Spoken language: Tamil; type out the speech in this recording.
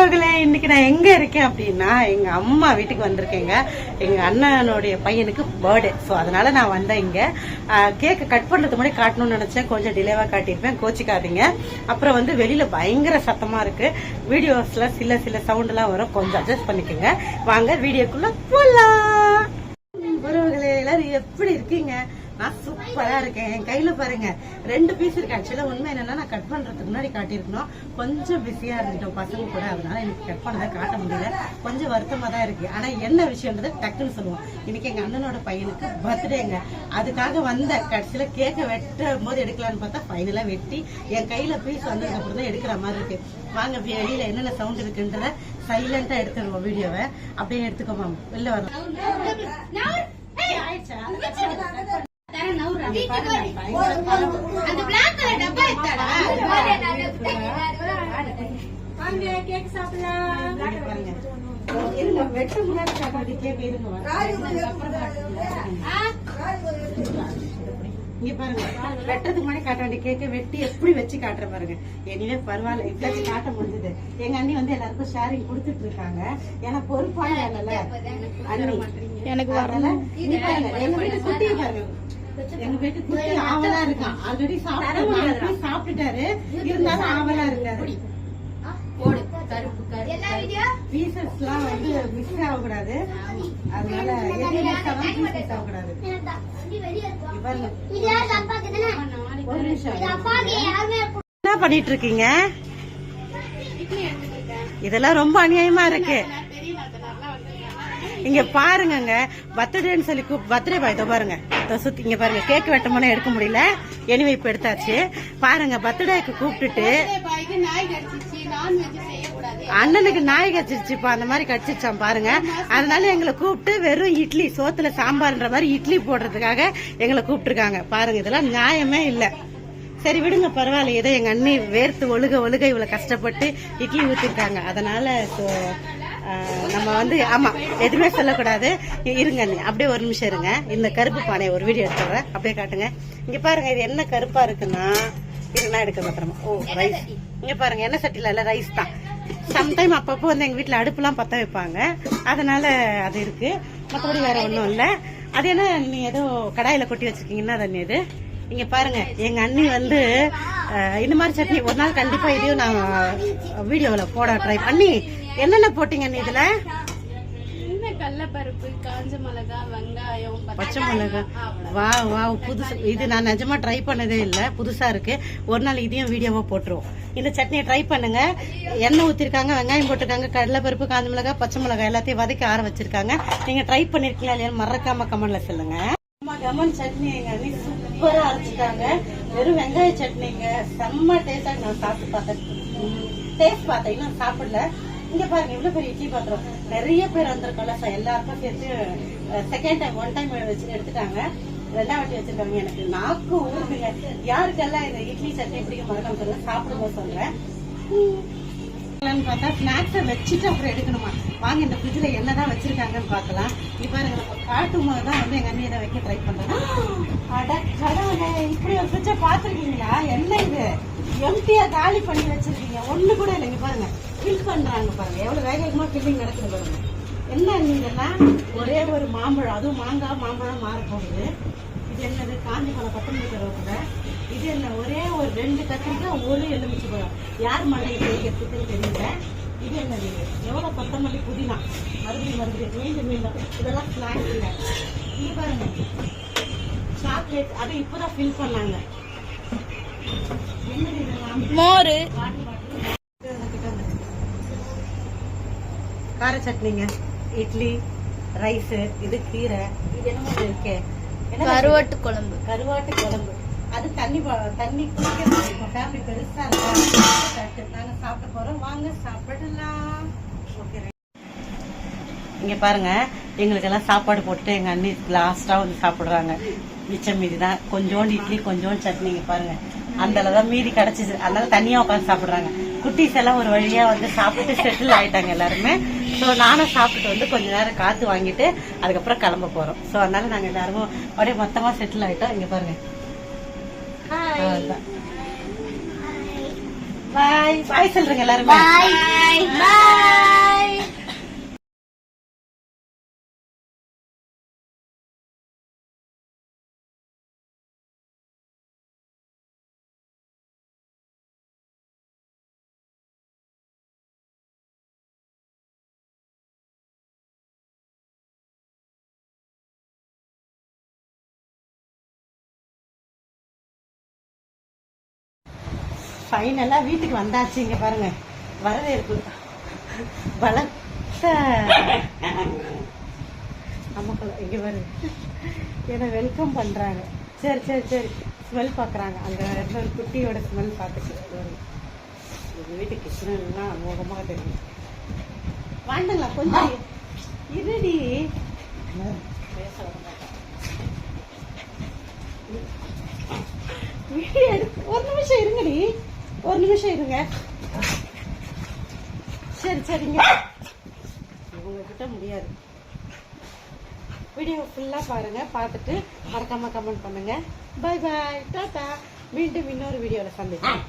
உறவுகளே இன்னைக்கு நான் எங்க இருக்கேன் அப்படின்னா எங்க அம்மா வீட்டுக்கு வந்திருக்கேங்க. எங்க அண்ணனுடைய பையனுக்கு பர்த்டே ஸோ அதனால நான் வந்தேன் இங்க. கேக்கு கட் பண்றது முன்னாடி காட்டணும்னு நினைச்சேன். கொஞ்சம் டிலேவா காட்டியிருப்பேன். கோச்சிக்காதீங்க. அப்புறம் வந்து வெளியில பயங்கர சத்தமா இருக்கு. வீடியோஸ்ல சில சில சவுண்ட் எல்லாம் வரும். கொஞ்சம் அட்ஜஸ்ட் பண்ணிக்கோங்க. வாங்க வீடியோக்குள்ள போலாம். உறவுகளே எல்லாரும் எப்படி இருக்கீங்க? நான் சூப்பரா இருக்கேன். என் கையில பாருங்க ரெண்டு பீஸ் இருக்கு. ஆக்சுவலா உண்மை என்னன்னா நான் கட் பண்றதுக்கு முன்னாடி காட்டியிருக்கணும். கொஞ்சம் பிஸியா இருந்துட்டோம். பசங்க கூட அதனால எனக்கு கட் பண்ணதை காட்ட முடியல. கொஞ்சம் வருத்தமா தான் இருக்கு. ஆனா என்ன விஷயம்ன்றது டக்குன்னு சொல்லுவோம். இன்னைக்கு எங்க அண்ணனோட பையனுக்கு பர்த்டேங்க அதுக்காக வந்த கடைசியில கேக்க வெட்டும் போது எடுக்கலான்னு பார்த்தா ஃபைனலா வெட்டி என் கையில பீஸ் வந்ததுக்கு அப்புறம் தான் எடுக்கிற மாதிரி இருக்கு. வாங்க வெளியில என்னென்ன சவுண்ட் இருக்குன்றத சைலண்டா எடுத்துருவோம் வீடியோவை. அப்படியே எடுத்துக்கோமா. வெளில வரலாம். ஆயிடுச்சா? அந்த டப்பா எடுத்தாடா? கேக் சாப்பிடலாம். பாருங்க. இருங்க வெட்டு முன்னாடி சாப்பிட்டு கேக் இருங்க ஆ? இங்க பாருங்க. வெட்டுறதுக்கு முன்னாடி காட்ட வேண்டிய கேக்கை வெட்டி எப்படி வச்சு காட்டுற பாருங்க. எனிவே பரவாயில்ல. இப்படி காட்ட முடிஞ்சது. எங்க அண்ணி வந்து எல்லாருக்கும் ஷேரிங் கொடுத்துட்டு இருக்காங்க. ஏன்னா பொறுப்பான எனக்கு வரல இங்க பாருங்க. எங்க வீட்டு பாருங்க. எங்க வீட்டு குட்டி ஆவலா இருக்கான் ஆல்ரெடி சாப்பிட்டு சாப்பிட்டுட்டாரு. இருந்தாலும் ஆவலா இருக்காரு. போடு. கருப்பு, கருப்பு. பீசஸ் எல்லாம் வந்து மிஸ் ஆகக்கூடாது. அதனால எது மிஸ் ஆகாம பீசஸ் ஆகக்கூடாது. இங்க பாருங்க ஒரு நிமிஷம். என்ன பண்ணிட்டு இருக்கீங்க? இதெல்லாம் ரொம்ப அநியாயமா இருக்கு. இங்க பாருங்கங்க. பர்த்டேன்னு சொல்லி பர்த்டே பாய் இதோ பாருங்க. சுத்தி இங்க பாருங்க. கேக் வெட்டமான எடுக்க முடியல. எனிவே இப்ப எடுத்தாச்சு. பாருங்க பர்த்டேக்கு கூப்பிட்டுட்டு. அண்ணனுக்கு நாய் கச்சிருச்சுப்பா அந்த மாதிரி கடிச்சிருச்சான் பாருங்க. அதனால எங்களை கூப்பிட்டு வெறும் இட்லி சோத்துல சாம்பார்ன்ற மாதிரி இட்லி போடுறதுக்காக எங்களை கூப்பிட்டுருக்காங்க. பாருங்க இதெல்லாம் நியாயமே இல்ல. சரி விடுங்க பரவாயில்ல ஏதோ எங்க அண்ணி வேர்த்து ஒழுக ஒழுக இவ்வளவு கஷ்டப்பட்டு இட்லி ஊத்திருக்காங்க. அதனால நம்ம வந்து ஆமா எதுவுமே சொல்லக்கூடாது. இருங்க அப்படியே ஒரு நிமிஷம் இருங்க. இந்த கருப்பு பானையை ஒரு வீடியோ எடுத்துறேன் அப்படியே காட்டுங்க. இங்க பாருங்க இது என்ன கருப்பா இருக்குன்னா இதுனா எடுக்க மாத்திரமா ஓ ரைஸ் இங்க பாருங்க என்ன சட்டில இல்ல ரைஸ் தான். சம்டைம் அப்பப்போ வந்து எங்க வீட்ல அடுப்புலாம் பத்த வைப்பாங்க. அதனால அது இருக்கு. மத்தபடி வேற ஒண்ணும் இல்ல. அது என்ன நீ ஏதோ கடாயில கொட்டி வச்சிருக்கீங்கன்னா அது என்ன இது? இங்க பாருங்க எங்க அண்ணி வந்து இந்த மாதிரி சட்னி ஒரு நாள் கண்டிப்பா இதையும் நான் வீடியோல போட ட்ரை பண்ணி என்னென்ன போட்டீங்க அண்ணி இதுல? கடலைப்பருப்பு, காஞ்ச மிளகா, வெங்காயம், பச்சை மிளகா. வா வா புதுசு. இது நான் நிஜமா ட்ரை பண்ணதே இல்ல. புதுசா இருக்கு. ஒரு நாள் இதையும் வீடியோவா போட்டுருவோம். இந்த சட்னியை ட்ரை பண்ணுங்க. எண்ணெய் ஊத்திருக்காங்க வெங்காயம் போட்டிருக்காங்க கடலைப்பருப்பு காஞ்ச மிளகா பச்சை மிளகா எல்லாத்தையும் வதக்கி ஆற வச்சிருக்காங்க. நீங்க ட்ரை பண்ணிருக்கீங்களா இல்லையா மறக்காம கமெண்ட்ல சொல்லுங்க. கமன் சட்னி எங்க சூப்பரா அரைச்சிட்டாங்க. வெறும் வெங்காய சட்னிங்க. செம்ம டேஸ்டா நான் சாப்பிட்டு பார்த்தேன். டேஸ்ட் பார்த்தேன். இன்னும் சாப்பிடல. இங்க பாருங்க இவ்வளவு பெரிய இட்லி பாத்திரம். நிறைய பேர் வந்திருக்கோம்ல சார் எல்லாருக்கும் சேர்த்து செகண்ட் டைம் ஒன் டைம் வச்சு எடுத்துட்டாங்க. ரெண்டாம் வாட்டி வச்சிருக்காங்க எனக்கு. நாக்கு ஊருங்க யாருக்கெல்லாம் இந்த இட்லி சட்னி பிடிக்க மறக்காம சொல்லுங்க சாப்பிடும்போது சொல்றேன். பார்த்தா ஸ்நாக்ஸை வச்சுட்டு அப்புறம் எடுக்கணுமா? வாங்க இந்த ஃப்ரிட்ஜில் என்னதான் வச்சிருக்காங்கன்னு பார்க்கலாம். இப்போ பாருங்க நம்ம காட்டும் போது தான் வந்து எங்க அண்ணி இதை வைக்க ட்ரை பண்றேன் அட கடவுளே இப்படி ஒரு ஃப்ரிட்ஜை பார்த்துருக்கீங்களா? என்ன இது? எம்டியா காலி பண்ணி வச்சிருக்கீங்க. ஒண்ணு கூட இல்லை பாருங்கள் ஃபில் பண்றாங்க பாருங்க. எவ்வளவு வேக வேகமா ஃபில்லிங் நடக்குது பாருங்க. என்ன நீங்கெல்லாம் ஒரே ஒரு மாம்பழம் அதுவும் மாங்காய் மாம்பழம் மாற போகுது இது என்னது? காஞ்சி பழம் கொத்தமல்லி கருவேப்பிலை. இது என்ன? ஒரே ஒரு ரெண்டு கத்திரிக்காய் ஒரு எலுமிச்சை பழம் யார் மண்டையை செய்கிறதுக்குன்னு தெரியல. இது என்னது? இது? எவ்வளவு கொத்தமல்லி புதினா. மறுபடியும் மறுபடியும் மீண்டும் மீண்டும். இதெல்லாம் ஸ்நாக்ஸ் இல்லை. இங்க பாருங்க. சாக்லேட் அது இப்பதான் ஃபில் பண்ணாங்க. என்னது இதெல்லாம்? மோரு. கார சட்னிங்க இட்லி ரைஸ் இது கீரை இது என்னமோ இருக்கே? என்ன கருவாட்டு குழம்பு. கருவாட்டு குழம்பு. அது தண்ணி தண்ணி குடிக்கிறது ஃபேமிலி பெருசா இருக்கா நாங்க சாப்பிட போறோம். வாங்க சாப்பிடலாம். ஓகே இங்க பாருங்க எங்களுக்கெல்லாம் சாப்பாடு போட்டுட்டு எங்க அண்ணி லாஸ்டா வந்து சாப்பிடுறாங்க. மிச்சம் மீதி தான். கொஞ்சோண்டு இட்லி கொஞ்சோண்டு சட்னி இங்க பாருங்க. அந்த அளவு தான் மீதி கிடைச்சிது அதனால தனியா உட்காந்து சாப்பிடுறாங்க. குட்டீஸ் எல்லாம் ஒரு வழியா வந்து சாப்பிட்டு செட்டில் ஆயிட்டாங்க எல்லாருமே. ஸோ நானும் சாப்பிட்டுட்டு வந்து கொஞ்ச நேரம் காத்து வாங்கிட்டு அதுக்கப்புறம் கிளம்ப போறோம். ஸோ அதனால நாங்க எல்லாரும் அப்படியே மொத்தமா செட்டில் ஆயிட்டோம். இங்க பாருங்க. பாய் பாய் சொல்றேங்க எல்லாருமே. பாய் ஃபைனலாக வீட்டுக்கு வந்தாச்சு இங்க பாருங்க. வரவேற்பு. பலத்த நமக்குள்ள இங்க பாருங்க. ஏன்னா வெல்கம் பண்றாங்க. சரி சரி சரி. ஸ்மெல் பார்க்குறாங்க அங்க இருந்த ஒரு குட்டியோட ஸ்மெல் பார்த்துட்டு வருங்க. எங்க வீட்டு கிச்சனெல்லாம் மோகமாக தெரியும் வாண்டுங்களா கொஞ்சம். இருடி பேச விட மாட்டாங்க. வீடியோ எடுத்து- ஒரு நிமிஷம் இருங்கடி ஒரு நிமிஷம் இருங்க. சரி சரிங்க. உங்ககிட்ட முடியாது. வீடியோ ஃபுல்லாக பாருங்க. பார்த்துட்டு மறக்காம கமெண்ட் பண்ணுங்க. பை பாய் டாட்டா மீண்டும் இன்னொரு வீடியோவில் சந்திக்கிறேன்